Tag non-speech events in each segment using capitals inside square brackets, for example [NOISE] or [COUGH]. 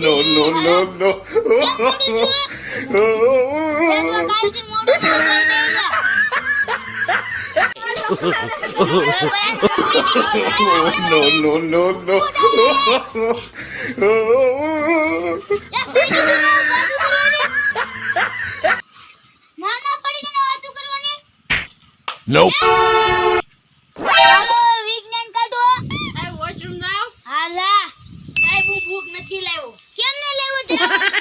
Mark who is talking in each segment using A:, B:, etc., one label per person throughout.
A: નો નો નો નો no, no, no, no. Nope.
B: નથી
C: લેવું. કેમ ને
A: લેવું [LAUGHS]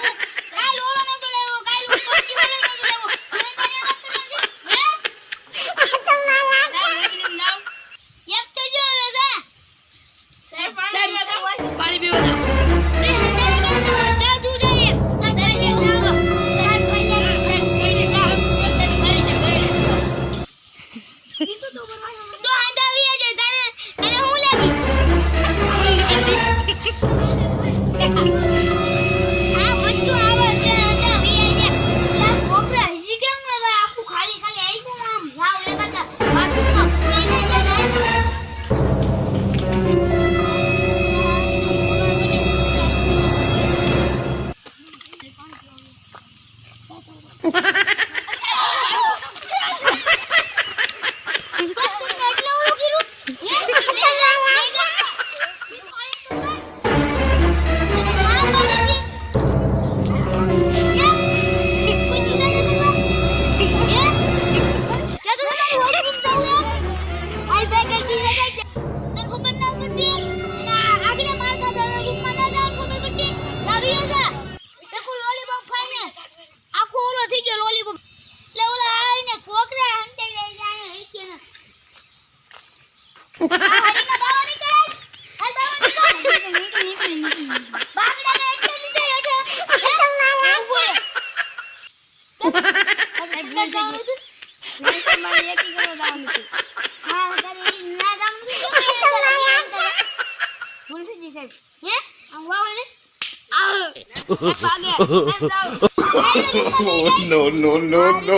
A: no, no, no, no.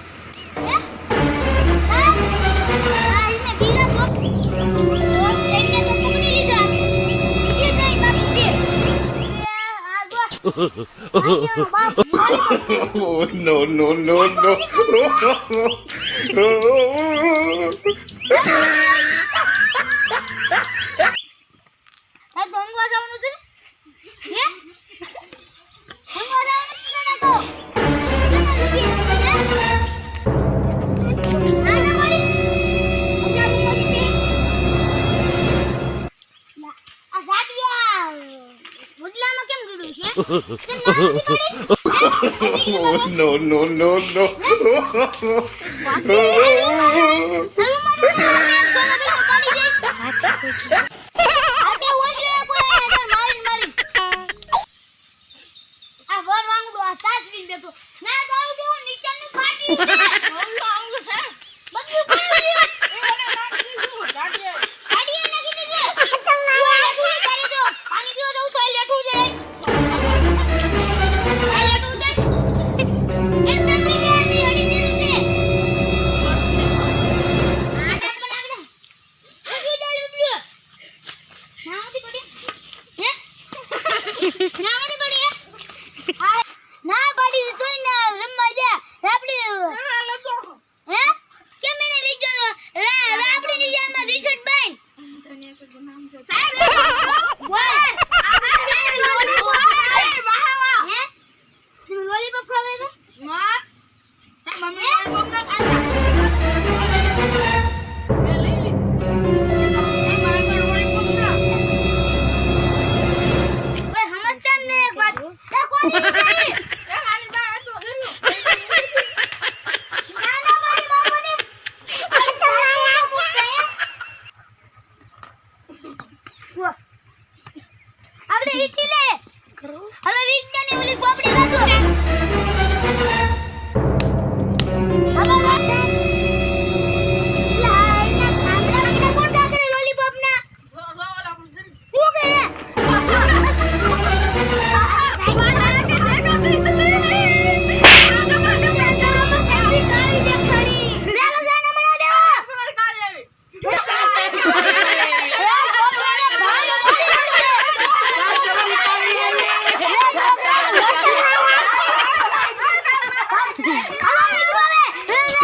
A: oh, no, no, no, no.
C: Yeah. ગુડલામાં કેમ ગીડું છે? [LAUGHS] નો નો નો નો. ના તો નીચે નું ફાટી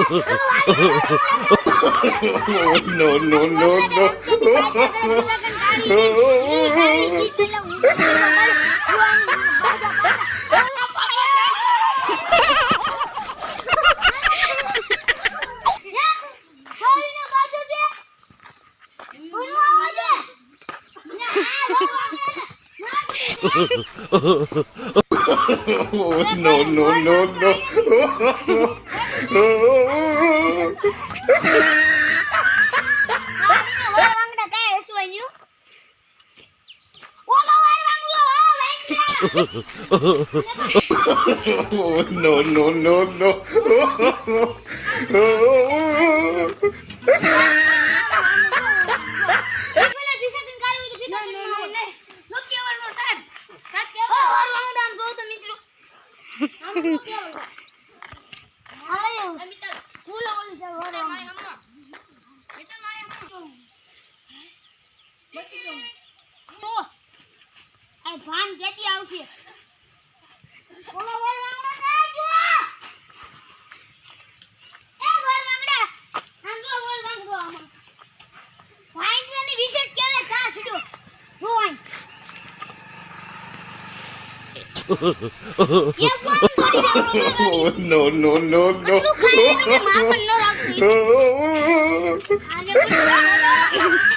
A: no, no, no, no. Oh, no, no, no, no. Oh, no, જાઉં no, આ
C: ભાન કેતી આવશે. બોલો એ આમાં ભાઈની વિશેષ છડો રોવાઈ [LAUGHS]
A: no, no, no, no. [LAUGHS]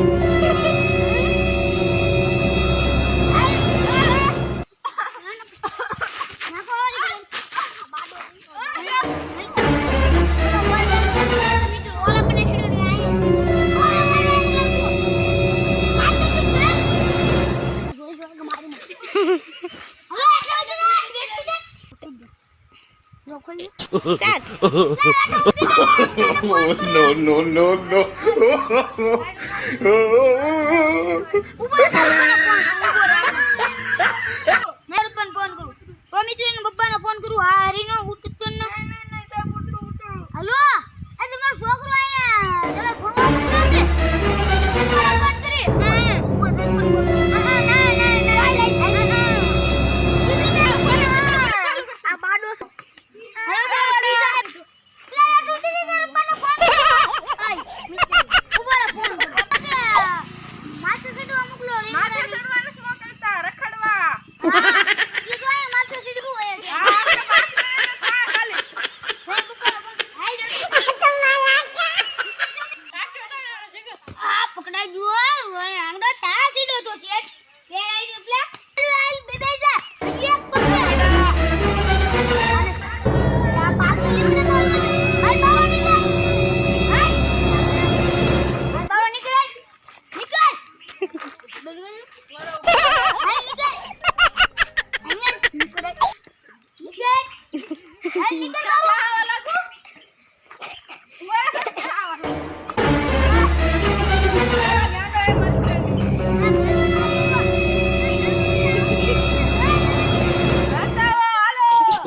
C: રાખતી
A: Oh.
C: આગે તમે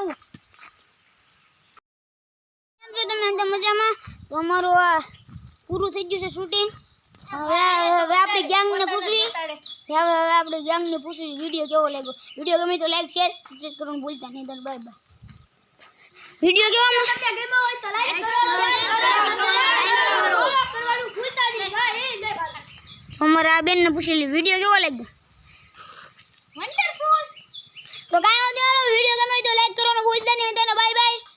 A: no, no, no. Oh.
C: તમારું આ પૂરું થઈ ગયું છે શૂટિંગ હવે હવે આપણે ગેંગને પૂછવી. હવે હવે આપણે ગેંગને પૂછવી. વીડિયો કેવો લાગ્યો? વીડિયો ગમે તો લાઈક શેર સબસ્ક્રાઇબ કરવાનું ભૂલતા નહીં. તો બાય બાય વીડિયો કેવો તમને ગમ્યો હોય તો લાઈક કરો શેર કરવાનું ભૂલતા નહીં.
A: અમારા આ બેનને પૂછેલી વીડિયો કેવો લાગ્યો?
B: વન્ડરફુલ
A: તો કાંઈ don't know who is Danny and then bye bye.